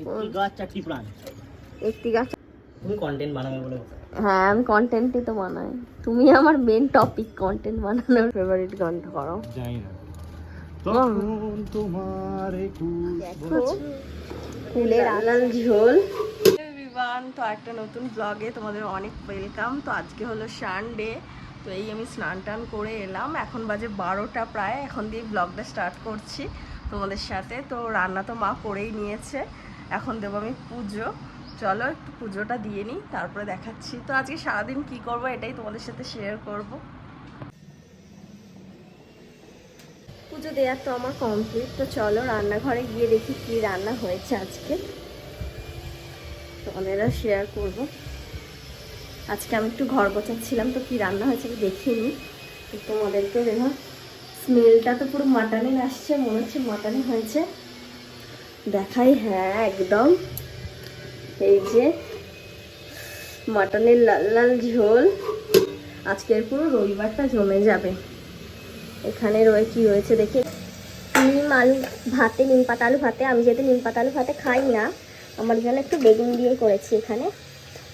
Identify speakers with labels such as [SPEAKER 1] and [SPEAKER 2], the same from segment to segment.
[SPEAKER 1] একটি গাছ প্রাণ।
[SPEAKER 2] একটি গাছ।
[SPEAKER 1] তুমি কন্টেন্ট বানাবে বলে
[SPEAKER 2] হ্যাঁ আমি কন্টেন্টই তো বানাই। তুমি আমার মেন টপিক কন্টেন্ট বানানোর ফেভারিট করো
[SPEAKER 1] জানি না।
[SPEAKER 2] তখন
[SPEAKER 1] তোমার
[SPEAKER 2] দেখো। ফুলের আলাল ঝোল। এভরিওয়ান তো একটা নতুন ব্লগে তোমাদের অনেক ওয়েলকাম তো আজকে হলো সানডে তো এই আমি স্নান টান করে এলাম। এখন বাজে বারোটা প্রায়। এখন দিয়ে ব্লগটা স্টার্ট করছি তোমাদের সাথে। তো রান্না তো মা করেই নিয়েছে। এখন দেবো আমি পুজো। চলো একটু পুজোটা দিয়ে নিই, তারপরে দেখাচ্ছি। তো আজকে সারাদিন কি করব এটাই তোমাদের সাথে শেয়ার করব। পুজো দেওয়ার তো আমার কমপ্লিট তো চলো রান্নাঘরে গিয়ে দেখি কি রান্না হয়েছে আজকে। তোমাদেরও শেয়ার করব। আজকে আমি একটু ঘর গোছাচ্ছিলাম, তো কি রান্না হয়েছে আমি তো তোমাদেরকে দেখো স্মেলটা তো পুরো মাটনের আসছে, মনে হচ্ছে মাটনে হয়েছে। দেখাই হ্যাঁ একদম। এই যে মাটনের লাল লাল ঝোল। আজকের পুরো রবিবারটা জমে যাবে। এখানে রয়ে কি হয়েছে দেখি? নিম আলু ভাতে, নিম পাতা আলু ভাতে। আমি যেহেতু নিম পাতা আলু ভাতে খাই না, আমার জন্য একটু বেগুন দিয়ে করেছি এখানে।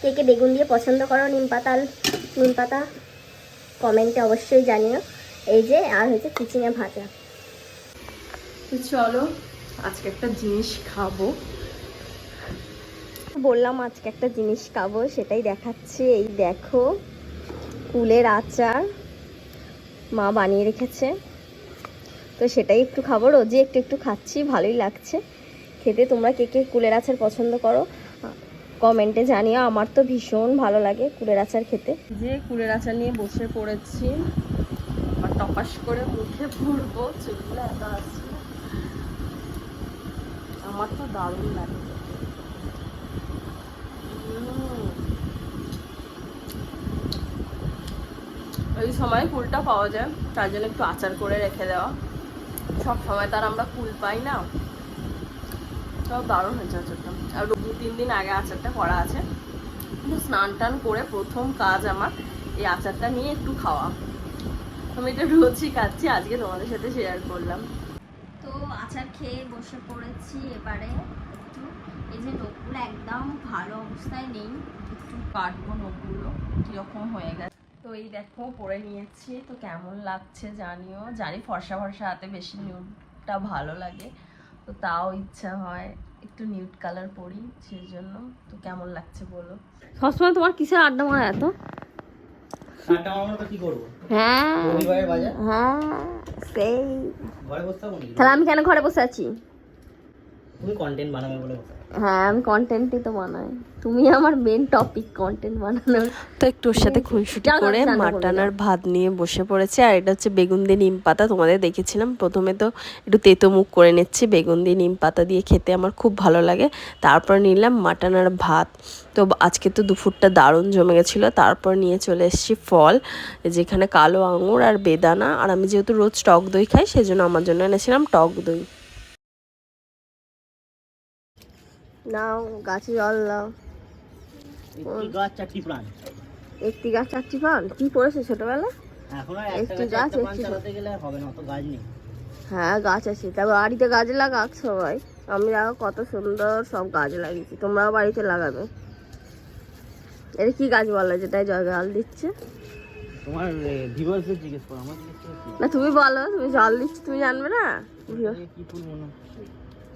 [SPEAKER 2] কে কে বেগুন দিয়ে পছন্দ করো, নিম পাতা নিম পাতা কমেন্টে অবশ্যই জানিও। এই যে, আর হয়েছে কিচিনে ভাজা। তো চলো আজকে একটা জিনিস খাব। বললাম আজকে একটা জিনিস খাব সেটাই দেখাচ্ছি। এই দেখো কুলের আচার মা বানিয়ে রেখেছে। তো সেটাই একটু খাব রোজই একটু একটু খাচ্ছি ভালোই লাগছে। খেতে তোমরা কে কে কুলের আচার পছন্দ করো কমেন্টে জানিও। আমার তো ভীষণ ভালো লাগে কুলের আচার খেতে। যে কুলের আচার নিয়ে বসে পড়েছি আর টপাস করে মুখে পড়ব চুলগুলো এত আসছে আমার তো দারুণ লাগে। ওই সময় কুলটা পাওয়া যায়, তার জন্য একটু আচার করে রেখে দেওয়া। সব সময় তার আমরা কুল পাই না। সব দারুণ হয়েছে আচারটা। আর দু তিন দিন আগে আচারটা করা আছে। কিন্তু স্নান টান করে প্রথম কাজ আমার এই আচারটা নিয়ে একটু খাওয়া। আমি এটা রোজই খাচ্ছি, আজকে তোমাদের সাথে শেয়ার করলাম। আচার খেয়ে বসে পড়েছি এবারে। একটু এই যে নখগুলো একদম ভালো অবস্থায় নেই, একটু কাটবো নখগুলো, কীরকম হয়ে গেছে। তো এই দেখো, পরে নিয়েছি, তো কেমন লাগছে জানিও। জানি ফর্সা ফর্সা হাতে বেশি নিউডটা ভালো লাগে, তো তাও ইচ্ছা হয় একটু নিউড কালার পরি, সেই জন্য। তো কেমন লাগছে বলো? সবসময় তোমার কিসের আড্ডা মারা এত
[SPEAKER 1] সাতটা আমার তো কি করব
[SPEAKER 2] হ্যাঁ। হ্যাঁ সেই? তাহলে আমি কেন ঘরে বসে আছি?
[SPEAKER 1] তুমি কন্টেন্ট বানাবে বলে
[SPEAKER 2] হ্যাঁ আমি কন্টেন্টই তো বানাই। তুমি আমার মেন টপিক কন্টেন্ট বানানোর।
[SPEAKER 3] তো একটু ওর সাথে খুনসুটি করে
[SPEAKER 2] স্নান করে
[SPEAKER 3] মাটন আর ভাত নিয়ে বসে পড়েছে আর এটা হচ্ছে বেগুন দিয়ে নিম পাতা। তোমাদের দেখেছিলাম প্রথমে তো একটু তেতো মুখ করে নিচ্ছি বেগুন দিয়ে নিম পাতা দিয়ে খেতে আমার খুব ভালো লাগে। তারপর নিলাম মাটন আর ভাত। তো আজকে তো দুপুরটা দারুণ জমে গেছিল। তারপর নিয়ে চলে এসেছি ফল যেখানে কালো আঙুর আর বেদানা। আর আমি যেহেতু রোজ টক দই খাই সেজন্য আমার জন্য এনেছিলাম টক দই।
[SPEAKER 2] নাও গাছে জল দাও।
[SPEAKER 1] একটি গাছ চারটি প্রাণ।
[SPEAKER 2] একটি গাছ চারটি পান কি পড়েছে ছোটবেলা?
[SPEAKER 1] এখন আর একটি গাছ একটা প্রাণ
[SPEAKER 2] একটি
[SPEAKER 1] চালাতে গেলে হবে না অত গাছ নেই।
[SPEAKER 2] হ্যাঁ গাছ আছে। তা বাড়িতে গাছ লাগাক সবাই। আমি দেখো কত সুন্দর সব গাছ লাগিয়েছি। তোমরাও বাড়িতে লাগাবে। এটা কি গাছ বলো যেটাই জল দিচ্ছে?
[SPEAKER 1] তোমার জিজ্ঞেস করো আমার?
[SPEAKER 2] না তুমি বলো তুমি জল দিচ্ছ তুমি জানবে না?
[SPEAKER 1] কি ফুল মনে হচ্ছে?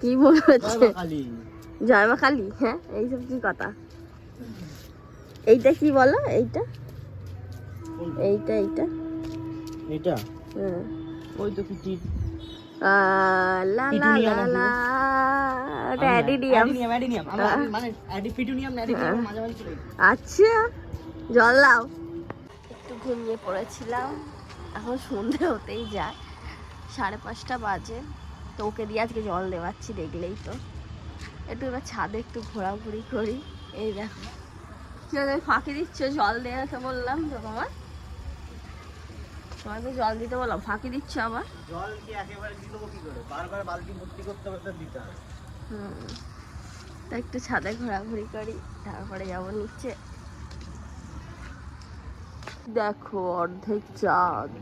[SPEAKER 2] কি মনে হচ্ছে?
[SPEAKER 1] মা কালী।
[SPEAKER 2] জয় মা কালী হ্যাঁ এইসব কি কথা? এইটা কি বলো? এইটা? এইটা এইটা?
[SPEAKER 1] এইটা?
[SPEAKER 2] হ্যাঁ।
[SPEAKER 1] ওই তো কি
[SPEAKER 2] লা লা লা লা হ্যাঁ।
[SPEAKER 1] মানে মাঝামাঝি চলে
[SPEAKER 2] আচ্ছা জল দাও। একটু ঘুমিয়ে পড়েছিলাম। এখন সন্ধে হতেই যায়। সাড়ে পাঁচটা বাজে। তো ওকে দিয়ে আজকে জল দেওয়াচ্ছি দেখলেই তো। একটু এবার ছাদে একটু ঘোরাঘুরি করি। এই দেখো। কি তুমি ফাঁকি দিচ্ছ? জল দেওয়াকে বললাম তো তোমার তোমাকে জল দিতে বললাম। ফাঁকি দিচ্ছ আবার?
[SPEAKER 1] জল কি একেবারে দিয়ে দেবো কি করে? বারবার বালতি ভর্তি করতে করতে দিতে হবে।
[SPEAKER 2] হুম। তা একটু ছাদে ঘোরাঘুরি করি তারপরে যাব নিচে। দেখো অর্ধেক চাঁদ।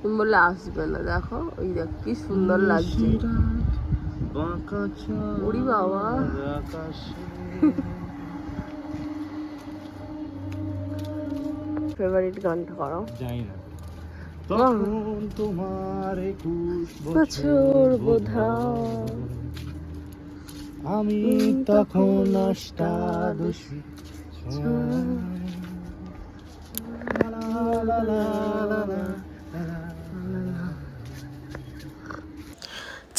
[SPEAKER 2] তুমি বললে আসবে না দেখো। ওই দেখ কি সুন্দর লাগছে। ওরে বাবা। ফেভারিট গানটা করো।
[SPEAKER 1] জানি না তখন তোমার একুশ
[SPEAKER 2] বছর বোধহয়।
[SPEAKER 1] আমি তখন অষ্টাদশী।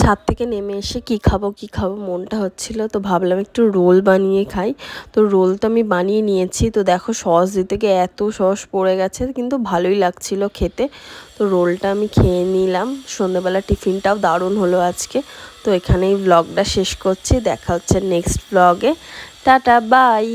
[SPEAKER 3] ছাদ থেকে নেমে এসে কি খাব কি খাব মনটা হচ্ছিল, তো ভাবলাম একটু রোল বানিয়ে খাই। তো রোল তো আমি বানিয়ে নিয়েছি, তো দেখো সস দিতে গিয়ে এত সস পড়ে গেছে, কিন্তু ভালোই লাগছিল খেতে। তো রোলটা আমি খেয়ে নিলাম, সন্ধ্যেবেলা টিফিনটাও দারুণ হলো আজকে। তো এখানেই ব্লগটা শেষ করছি, দেখা হচ্ছে নেক্সট ব্লগে টাটা বাই